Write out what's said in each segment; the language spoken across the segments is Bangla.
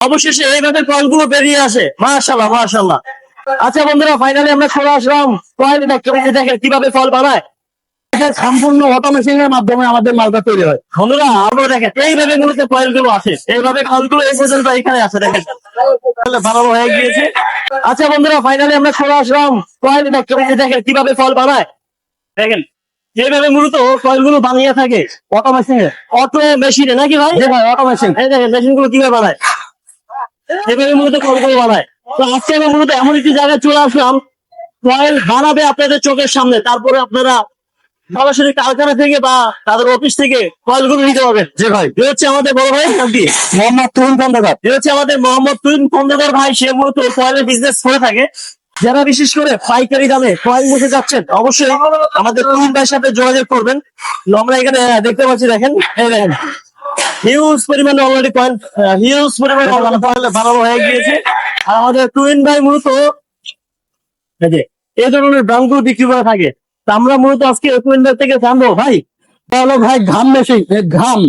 অবশেষে এইভাবে কলগুলো বেরিয়ে আসে। মাশাল্লাহ মাশাল্লাহ আচ্ছা বন্ধুরা ফাইনালি আমরা চলে আসলাম। কয়েল দেখেন কীভাবে ফল বানায়। দেখেন, সম্পূর্ণ অটোমেশন এর মাধ্যমে আমাদের মালটা তৈরি হয়। বন্ধুরা আমরা দেখেন এইভাবে মূলত কয়েলগুলো আসে। এইভাবে কলগুলো এই পর্যন্ত এখানে আসে দেখেন। তাহলে ভালো হয়ে গিয়েছে। আচ্ছা বন্ধুরা ফাইনালি আমরা চলে আসলাম। কয়েল দেখেন কীভাবে ফল বানায়। দেখেন যেভাবে মূলত কয়েলগুলো বানিয়ে থাকে। অটো মেশিনে অটো মেশিনে নাকি ভাই? ভাই অটো মেশিন এই দেখেন মেশিনগুলো কীভাবে বানায়। যেভাবে মূলত কল বানায় তো আজকে আমি মূলত এমন একটি জায়গায় চলে আসলাম। কয়েল বানাবে আপনাদের চোখের সামনে। তারপরে আপনারা সরাসরি কারখানা থেকে বা তাদের অফিস থেকে নিতে পারবেন। জি ভাই। এ হচ্ছে আমাদের বড় ভাই নাম কি মোহাম্মদ তুহিন খন্দকার। এ হচ্ছে আমাদের মোহাম্মদ তুইন খন্দকার ভাই। সে মূলত কয়েলের বিজনেস করে থাকে। যারা বিশেষ করে পাইকারি দামে কয়েল বসে যাচ্ছেন অবশ্যই আমাদের তুহিন ভাইয়ের সাথে যোগাযোগ করবেন। আমরা এখানে দেখতে পাচ্ছি দেখেন এই দেখেন। হিউজ পরিমাণে অলরেডি কয়েল হিউজ পরিমাণে বানানো হয়ে গিয়েছে। আর আমাদের টুইন ভাই মূলত এই ধরনের ব্রাউনগুলো বিক্রি করে থাকে। তা আমরা মূলত আজকে টুইন ভাই থেকে জানব ভাই ভাই ঘাম মেশিন ঘাম।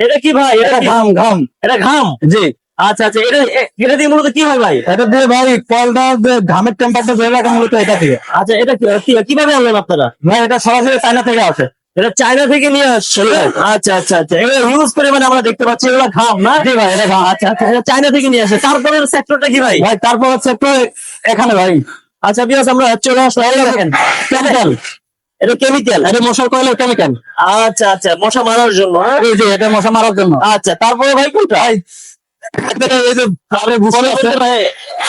এটা কি ভাই? এটা ঘাম ঘাম। এটা ঘাম? জি। আচ্ছা আচ্ছা এটা এটা দিয়ে মূলত কি হয় ভাই? এটা দিয়ে ভাই কলটা ঘামের টেম্পারটা ধরে রাখা মূলত এটা দিয়ে। আচ্ছা এটা কীভাবে আনলেন আপনারা? ভাই এটা সরাসরি চায়না থেকে আসে। এটা চায়না থেকে নিয়ে আসছে আচ্ছা আচ্ছা আচ্ছা। এগুলো হিউজ পরিমাণে আমরা দেখতে পাচ্ছি এগুলো ঘাম না? জি ভাই এটা ঘাম আচ্ছা আচ্ছা এটা চায়না থেকে নিয়ে আসে। তারপরে সেক্টরটা কি ভাই? ভাই তারপর হচ্ছে একটু এখানে ভাই। আচ্ছা বিয়াস আমরা চলে আসলাম দেখেন কেমিক্যাল এটা কেমিক্যাল এটা মশার কয়েলের কেমিক্যাল আচ্ছা আচ্ছা মশা মারার জন্য হ্যাঁ? এই যে এটা মশা মারার জন্য। আচ্ছা তারপরে ভাই কোনটা? ভাই।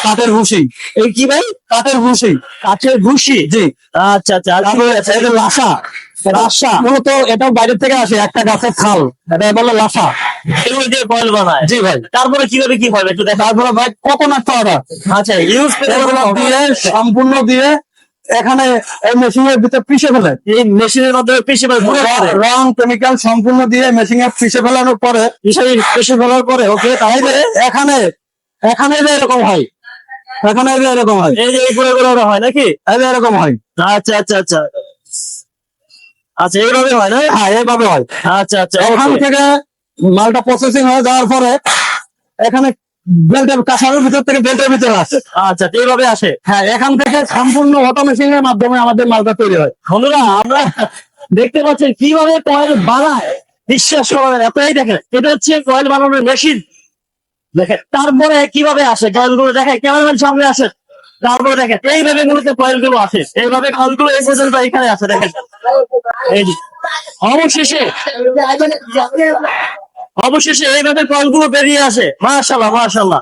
কাঠের ভুসি। এই কি ভাই? কাঠের ভুসি। কাঠের ভুসি? জি। আচ্ছা আচ্ছা তারপরে আছে? যে লাসা। লাসা। মূলত এটাও বাইরে থেকে আসে একটা গাছের খাল। এটা বলে লাসা। এগুলো দিয়ে কয়েল বানায়। জি ভাই। তারপরে কীভাবে কি হবে একটু দেখা তারপরে ভাই কোকোনাট পাউডার আচ্ছা ইউজ দিয়ে সম্পূর্ণ দিয়ে এখানে এই মেশিনের ভিতরে পিষে ফেলে। এই মেশিনের মাধ্যমে পেশি রং কেমিক্যাল সম্পূর্ণ দিয়ে মেশিনে পিষে ফেলানোর পরে পেশি ফেলার পরে ওকে তাহলে এখানে এখানে যে এরকম হয় এখানে যে এরকম হয়। এই যে এই করে করে হয় নাকি? এই যে এরকম হয়। আচ্ছা আচ্ছা আচ্ছা। আচ্ছা এইভাবে হয় না? হ্যাঁ এইভাবে হয়। আচ্ছা আচ্ছা এখান থেকে মালটা প্রসেসিং হয়ে যাওয়ার পরে এখানে বেল্টের কাঁচারের ভিতর থেকে বেল্টের ভিতরে আসে। আচ্ছা এইভাবে আসে? হ্যাঁ এখান থেকে সম্পূর্ণ অটোমেশন এর মাধ্যমে আমাদের মালটা তৈরি হয়। বন্ধুরা আমরা দেখতে পাচ্ছেন কীভাবে কয়েল বানায়? বিশ্বাস করবেন এতই দেখেন এটা হচ্ছে কয়েল বানানোর মেশিন দেখেন, তারপরে কীভাবে আসে? কয়েল দেখেন ক্যামেরাম্যান সামনে আসে। তারপরে দেখেন, এইভাবে মূলত কয়েলগুলো আসে। এইভাবে কয়েলগুলো এই পর্যন্ত এখানে আসে, দেখেন। এই অবশেষে অবশেষে এইভাবে কয়েলগুলো বেরিয়ে আসে। মাশাল্লাহ মাশাল্লাহ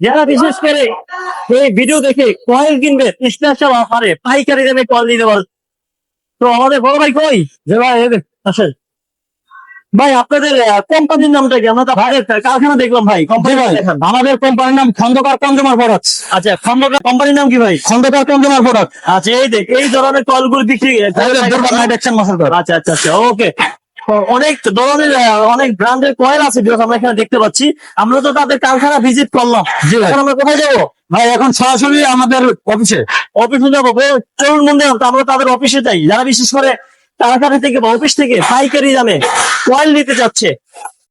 যারা বিশেষ করে এই ভিডিও দেখে কয়েল কিনবে স্পেশাল অফারে পাইকারি দামে কয়েল দিতে পারে। তো আমাদের বড় ভাই কই? যে ভাই আসেন। ভাই আপনাদের কোম্পানির নামটা কি? আমরা তো কারখানা দেখলাম ভাই কোম্পানি ভাই আমাদের কোম্পানির নাম খন্দকার কনজুমার প্রোডাক্টস আচ্ছা খন্দকার কোম্পানির নাম কি ভাই? খন্দকার কনজুমার প্রোডাক্ট আচ্ছা এই দেখ এই ধরনের কলগুলো বিক্রি আচ্ছা আচ্ছা আচ্ছা ওকে। অনেক ধরনের অনেক ব্র্যান্ডের কয়েল আছে যেটা আমরা এখানে দেখতে পাচ্ছি। আমরা তো তাদের কারখানা ভিজিট করলাম। এখন আমরা কোথায় যাব? ভাই এখন সরাসরি আমাদের অফিসে। অফিসে যাব চলুন মন্দির আমরা তাদের অফিসে যাই। যারা বিশেষ করে কারখানা থেকে বা অফিস থেকে পাইকারি দামে কয়েল নিতে যাচ্ছে।